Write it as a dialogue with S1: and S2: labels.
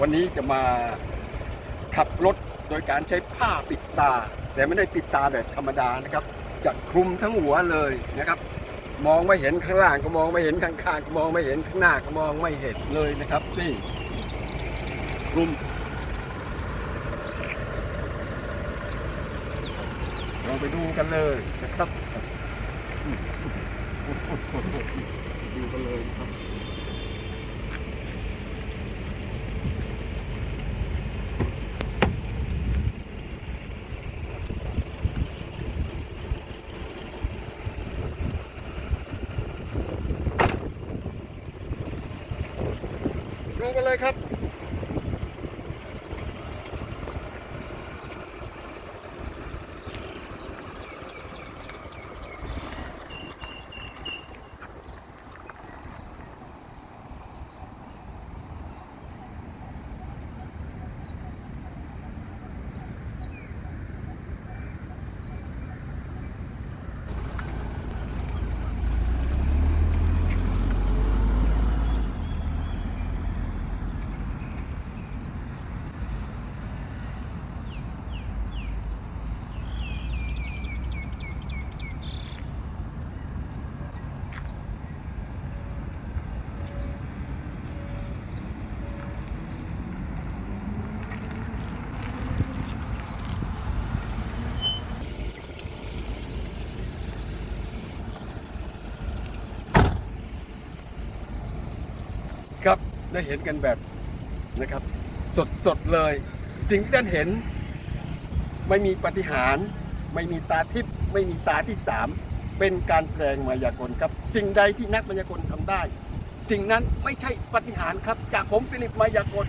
S1: วันนี้จะมาขับรถโดยการใช้ผ้าปิดตา แต่ไม่ได้ปิดตาแบบธรรมดานะครับ จะคลุมทั้งหัวเลยนะครับ มองไม่เห็นข้างล่างก็มองไม่เห็นข้างๆก็มองไม่เห็นข้างหน้าก็มองไม่เห็นเลยนะครับนี่คลุมเราไปดูกันเลยนะครับดูกันเลยครับ ดูกันเลยครับ ได้เห็นกันแบบนะครับ สดสดๆเลย สิ่งที่ท่านเห็นไม่มีปฏิหาร ไม่มีตาทิพย์ไม่มีตาที่สามเป็นการแสดงมายากลครับ สิ่งใดที่นักมายากลทำได้ สิ่งนั้นไม่ใช่ปฏิหารครับ จากผมฟิลิปมายากล